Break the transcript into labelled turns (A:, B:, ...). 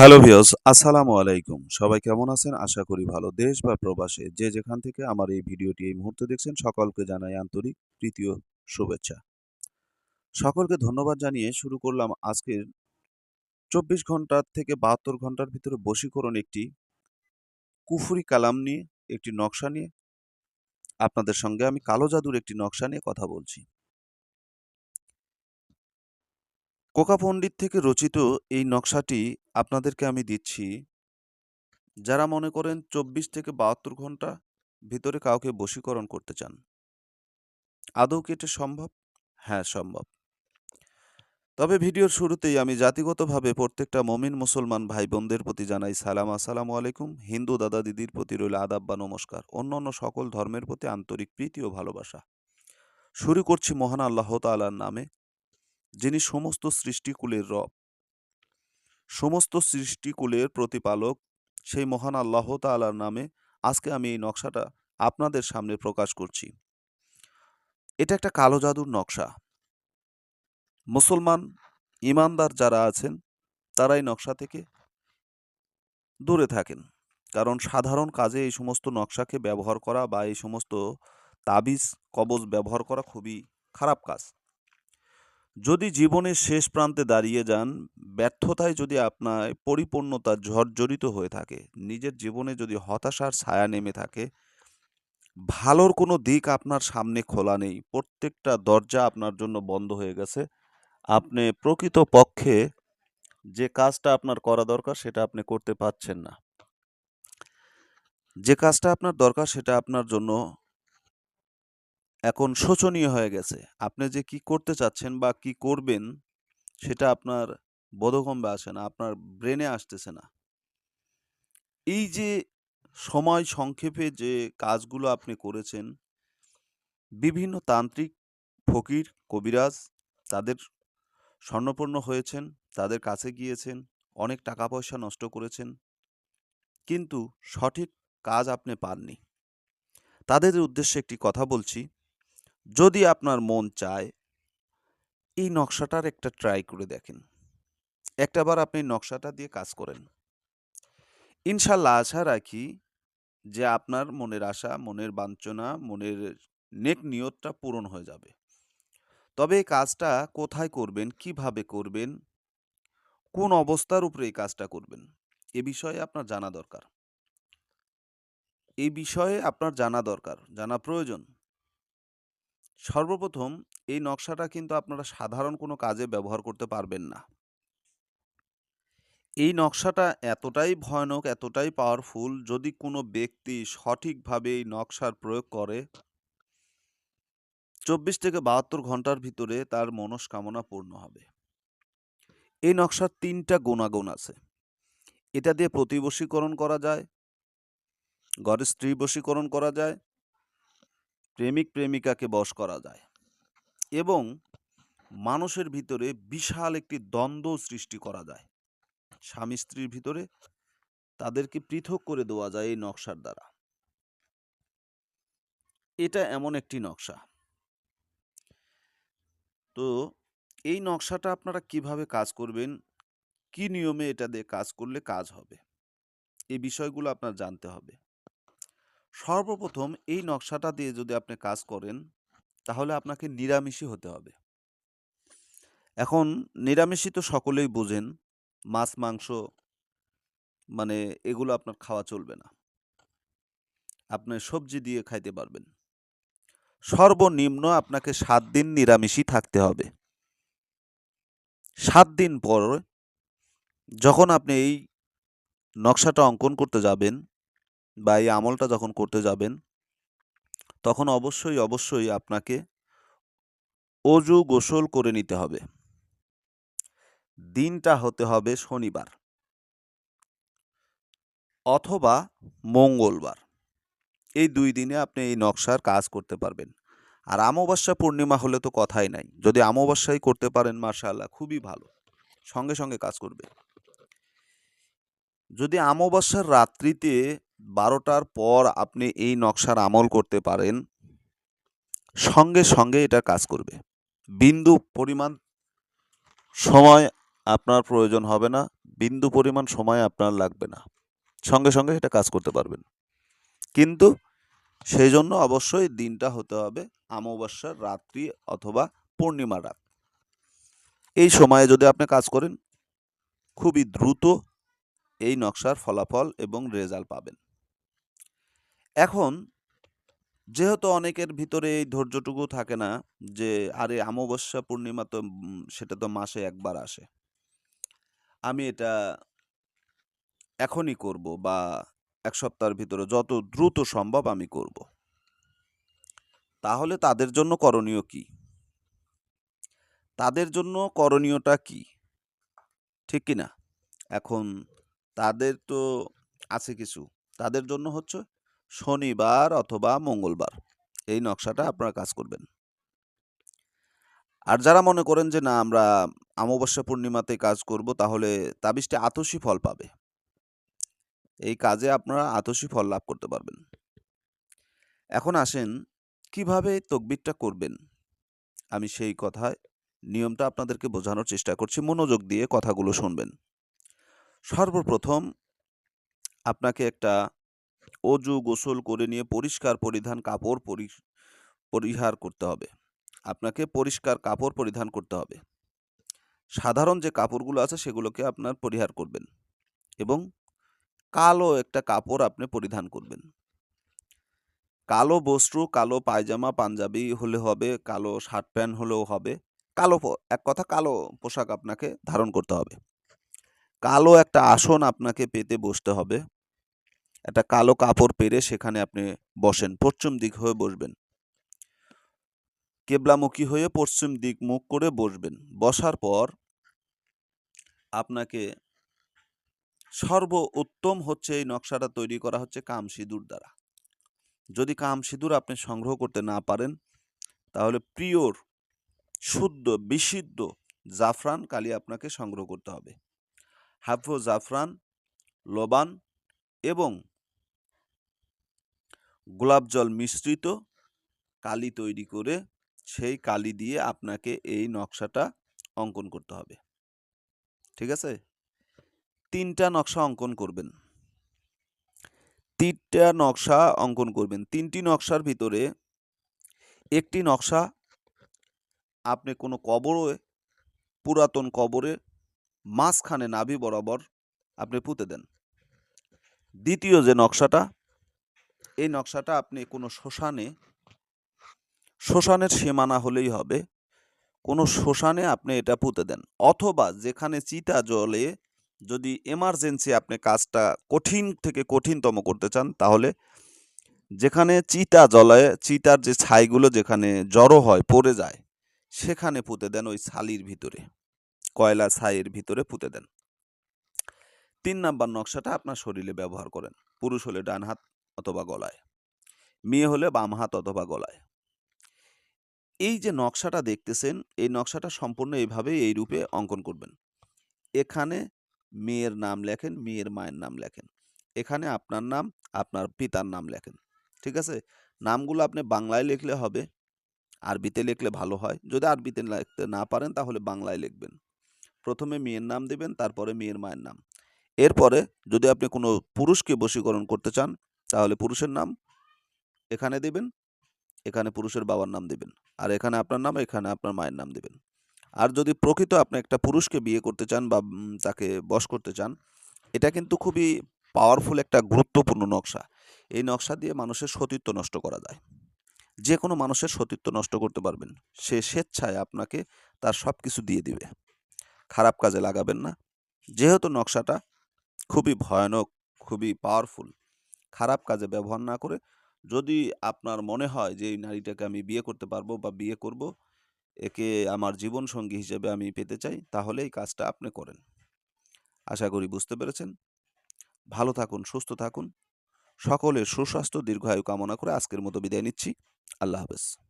A: Hello views আসসালামু আলাইকুম সবাই কেমন আছেন? আশা করি ভালো। দেশ বা প্রবাসে যে যেখান থেকে আমার এই ভিডিওটি এই মুহূর্তে দেখছেন, সকলকে জানাই আন্তরিক তৃতীয় শুভেচ্ছা। সকলকে ধন্যবাদ জানিয়ে শুরু করলাম আজকের চব্বিশ ঘণ্টার থেকে বাহাত্তর ঘণ্টার ভিতরে বশীকরণ একটি কুফুরি কালাম নিয়ে, একটি নকশা নিয়ে, আপনাদের সঙ্গে আমি কালো জাদুর একটি নকশা নিয়ে কথা বলছি। কোকা পণ্ডিত থেকে রচিত এই নকশাটি আপনাদেরকে আমি দিচ্ছি। যারা মনে করেন চব্বিশ থেকে বাহাত্তর ঘণ্টা ভিতরে কাউকে বশীকরণ করতে চান। আদৌ কি এটা সম্ভব? হ্যাঁ সম্ভব। তবে ভিডিওর শুরুতেই আমি জাতিগতভাবে প্রত্যেকটা মমিন মুসলমান ভাই বোনদের প্রতি জানাই সালাম। আসসালামু আলাইকুম। হিন্দু দাদা দিদির প্রতি রইল আদাব বা নমস্কার। অন্যান্য সকল ধর্মের প্রতি আন্তরিক প্রীতি ও ভালোবাসা। শুরু করছি মহান আল্লাহ তাআলার নামে। যিনি সমস্ত সৃষ্টিকুলের রব। সমস্ত সৃষ্টিকুলের প্রতিপালক, সেই মহান আল্লাহ তাআলার নামে আজকে আমি এই নকশাটা আপনাদের সামনে প্রকাশ করছি। এটা একটা কালো জাদুর নকশা। মুসলমান, ইমানদার যারা আছেন তারা এই নকশা থেকে দূরে থাকেন। কারণ সাধারণ কাজে এই সমস্ত নকশাকে ব্যবহার করা বা এই সমস্ত তাবিজ, কবজ ব্যবহার করা খুবই খারাপ কাজ। যদি জীবনের শেষ প্রান্তে দাঁড়িয়ে যান, ব্যর্থতায় যদি আপনার পরিপূর্ণতা ঝড়জড়িত হয়ে থাকে, নিজের জীবনে যদি হতাশার ছায়া নেমে থাকে, ভালোর কোনো দিক আপনার সামনে খোলা নেই। প্রত্যেকটা দরজা আপনার জন্য বন্ধ হয়ে গেছে। আপনি প্রকৃত পক্ষে যে কাজটা আপনার করা দরকার সেটা আপনি করতে পারছেন না। যে কাজটা আপনার দরকার সেটা আপনার জন্য এখন শোচনীয় হয়ে গেছে। আপনি যে কি করতে চাচ্ছেন বা কি করবেন, সেটা আপনার বোধগম্যে আসে না, আপনার ব্রেনে আসতেছে না। এই যে সময় সংক্ষেপে যে কাজগুলো আপনি করেছেন, বিভিন্ন তান্ত্রিক ফকির, কবিরাজ, তাদের স্বর্ণপূর্ণ হয়েছেন, তাদের কাছে গিয়েছেন, অনেক টাকা পয়সা নষ্ট করেছেন, কিন্তু সঠিক কাজ আপনি পাননি। তাদের উদ্দেশ্যে একটি কথা বলছি। যদি আপনার মন চায়, এই নকশাটার একটা ট্রাই করে দেখেন। একটাবার আপনি নকশাটা দিয়ে কাজ করেন। ইনশাল্লাহ আশা রাখি যে আপনার মনের আশা, মনের বাঞ্ছনা, মনের নেক নিয়তটা পূরণ হয়ে যাবে। তবে এই কাজটা কোথায় করবেন, কীভাবে করবেন, কোন অবস্থার উপরে এই কাজটা করবেন, এ বিষয়ে আপনার জানা দরকার। এই বিষয়ে আপনার জানা দরকার, জানা প্রয়োজন। সর্বপ্রথম এই নকশাটা কিন্তু আপনারা সাধারণ কোনো কাজে ব্যবহার করতে পারবেন না। এই নকশাটা এতটাই ভয়ানক, এতটাই পাওয়ারফুল যদি কোনো ব্যক্তি সঠিকভাবে এই নকশার প্রয়োগ করে, চব্বিশ থেকে বাহাত্তর ঘণ্টার ভিতরে তার মনস্কামনা পূর্ণ হবে। এই নকশার তিনটা গুণাগুণ আছে। এটা দিয়ে প্রতিবশীকরণ করা যায় ঘরে স্ত্রী বশীকরণ করা যায় প্রেমিক প্রেমিকাকে বশ করা যায় এবং মানুষের ভিতরে বিশাল একটি দ্বন্দ্ব সৃষ্টি করা যায়। স্বামী স্ত্রীর ভিতরে তাদেরকে পৃথক করে দেওয়া যায় এই নকশার দ্বারা। এটা এমন একটি নকশা। তো এই নকশাটা আপনারা কীভাবে কাজ করবেন? কি নিয়মে এটা দিয়ে কাজ করলে কাজ হবে? এই বিষয়গুলো আপনার জানতে হবে। সর্বপ্রথম এই নকশাটা দিয়ে যদি আপনি কাজ করেন, তাহলে আপনাকে নিরামিষই হতে হবে। এখন নিরামিষই তো সকলেই বোঝেন, মাছ, মাংস মানে এগুলো আপনার খাওয়া চলবে না। আপনি সবজি দিয়ে খাইতে পারবেন। সর্বনিম্ন আপনাকে সাত দিন নিরামিষই থাকতে হবে। সাত দিন পর যখন আপনি এই নকশাটা অঙ্কন করতে যাবেন বা এই আমলটা যখন করতে যাবেন, তখন অবশ্যই অবশ্যই আপনাকে অজু গোসল করে নিতে হবে। দিনটা হতে হবে শনিবার অথবা মঙ্গলবার। এই দুই দিনে আপনি এই নকশার কাজ করতে পারবেন। আর অমাবস্যা পূর্ণিমা হলে তো কথাই নাই। যদি অমাবস্যাই করতে পারেন মার্শাল্লাহ খুবই ভালো। সঙ্গে সঙ্গে কাজ করবে। যদি অমাবস্যার রাত্রিতে বারোটার পর আপনি এই নকশার আমল করতে পারেন। সঙ্গে সঙ্গে এটা কাজ করবে। বিন্দু পরিমাণ সময় আপনার প্রয়োজন হবে না। বিন্দু পরিমাণ সময় আপনার লাগবে না। সঙ্গে সঙ্গে এটা কাজ করতে পারবেন। কিন্তু সেই জন্য অবশ্যই দিনটা হতে হবে অমাবস্যার রাত্রি অথবা পূর্ণিমা রাত। এই সময়ে যদি আপনি কাজ করেন, খুবই দ্রুত এই নকশার ফলাফল এবং রেজাল্ট পাবেন। এখন যেহেতু অনেকের ভিতরে এই ধৈর্যটুকু থাকে না যে, আরে, অমাবস্যা পূর্ণিমা তো সেটা তো মাসে একবার আসে। আমি এটা এখনই করব বা এক সপ্তাহের ভিতরে যত দ্রুত সম্ভব আমি করব। তাহলে তাদের জন্য করণীয় কি? তাদের জন্য করণীয়টা কি? ঠিক কি না এখন তাদের তো আছে কিছু। তাদের জন্য হচ্ছে শনিবার অথবা মঙ্গলবার। এই নকশাটা আপনারা কাজ করবেন। আর যারা মনে করেন যে, না, আমরা অমাবস্যা পূর্ণিমাতে কাজ করব, তাহলে তাবিজটা আতসী ফল পাবে। এই কাজে আপনারা আতসী ফল লাভ করতে পারবেন। এখন আসেন, কীভাবে তকবিরটা করবেন? আমি সেই কথায়, নিয়মটা আপনাদেরকে বোঝানোর চেষ্টা করছি, মনোযোগ দিয়ে কথাগুলো শুনবেন। সর্বপ্রথম, আপনাকে একটা অজু, গোসল করে নিয়ে পরিষ্কার পরিধান কাপড় পরি- পরিহার করতে হবে। আপনাকে পরিষ্কার কাপড় পরিধান করতে হবে। সাধারণ যে কাপড়গুলো আছে সেগুলোকে আপনার পরিহার করবেন এবং কালো একটা কাপড় আপনি পরিধান করবেন। কালো বস্ত্র, কালো পায়জামা, পাঞ্জাবি হলে হবে, কালো শার্ট প্যান্ট হলেও হবে, কালো এক কথা কালো পোশাক আপনাকে ধারণ করতে হবে। কালো একটা আসন আপনাকে পেতে বসতে হবে। একটা কালো কাপড় পেরে সেখানে আপনি বসেন, পশ্চিম দিক হয়ে বসবেন। কেবলামুখী হয়ে পশ্চিম দিক মুখ করে বসবেন। বসার পর আপনাকে সর্ব উত্তম হচ্ছে এই নকশাটা তৈরি করা হচ্ছে কাম সিঁদুর দ্বারা। যদি কাম সিঁদুর আপনি সংগ্রহ করতে না পারেন, তাহলে প্রিয়র, শুদ্ধ, বিশুদ্ধ জাফরান কালি আপনাকে সংগ্রহ করতে হবে। হাফো জাফরান, লবান এবং গোলাপ জল মিশ্রিত কালি তৈরি করে সেই কালি দিয়ে আপনাকে এই নকশাটা অঙ্কন করতে হবে। ঠিক আছে? তিনটা নকশা অঙ্কন করবেন। তিনটা নকশা অঙ্কন করবেন। তিনটি নকশার ভিতরে একটি নকশা আপনি কোনো কবরে, পুরাতন কবরে মাঝখানে নাভি বরাবর আপনি পুঁতে দেন। দ্বিতীয় যে নকশাটা এই নকশাটা আপনি কোনো শ্মশানে, শ্মশানের সীমানা হলেই হবে। কোনো শ্মশানে আপনি এটা পুঁতে দেন। অথবা যেখানে চিতা জলে যদি এমার্জেন্সি আপনি কাজটা কঠিন থেকে কঠিনতম করতে চান, তাহলে যেখানে চিতা জ্বলায় চিতার যে ছাইগুলো যেখানে জড়ো হয়, পড়ে যায়, সেখানে পুঁতে দেন ওই ছালির ভিতরে। কয়লা ছাইয়ের ভিতরে পুঁতে দেন। তিন নাম্বার নকশাটা আপনার শরীরে ব্যবহার করেন। পুরুষ হলে ডান হাত অথবা গলায়। মেয়ে হলে বাম হাত অথবা গলায়। এই যে নকশাটা দেখতেছেন, এই নকশাটা সম্পূর্ণ এইভাবে এই রূপে অঙ্কন করবেন। এখানে মেয়ের নাম লেখেন, মেয়ের মায়ের নাম লেখেন। এখানে আপনার নাম, আপনার পিতার নাম লেখেন। ঠিক আছে? নামগুলো আপনি বাংলায় লিখলে হবে, আরবিতে লিখলে ভালো হয়। যদি আরবিতে লিখতে না পারেন, তাহলে বাংলায় লিখবেন। প্রথমে মেয়ের নাম দেবেন, তারপরে মেয়ের মায়ের নাম। এরপরে যদি আপনি কোনো পুরুষকে বশীকরণ করতে চান তাহলে পুরুষের নাম এখানে দেবেন, এখানে পুরুষের বাবার নাম দেবেন, আর এখানে আপনার নাম, এখানে আপনার মায়ের নাম দেবেন। আর যদি প্রকৃত আপনি একটা পুরুষকে বিয়ে করতে চান বা তাকে বশ করতে চান, এটা কিন্তু খুবই পাওয়ারফুল একটা গুরুত্বপূর্ণ নকশা। এই নকশা দিয়ে মানুষের সতীত্ব নষ্ট করা যায়। যে কোনো মানুষের সতীত্ব নষ্ট করতে পারবেন, সে স্বেচ্ছায় আপনাকে তার সব কিছু দিয়ে দিবে। খারাপ কাজে লাগাবেন না। যেহেতু নকশাটা খুবই ভয়ানক, খুবই পাওয়ারফুল খারাপ কাজে ব্যবহার না করে যদি আপনার মনে হয় যে, এই নারীটাকে আমি বিয়ে করতে পারব বা বিয়ে করব, একে আমার জীবন সঙ্গী হিসেবে আমি পেতে চাই, তাহলে এই কাজটা আপনি করেন। আশা করি বুঝতে পেরেছেন। ভালো থাকুন, সুস্থ থাকুন। সকলের সুস্বাস্থ্য, দীর্ঘায়ু কামনা করে আজকের মতো বিদায় নিচ্ছি। আল্লাহ হাফেজ।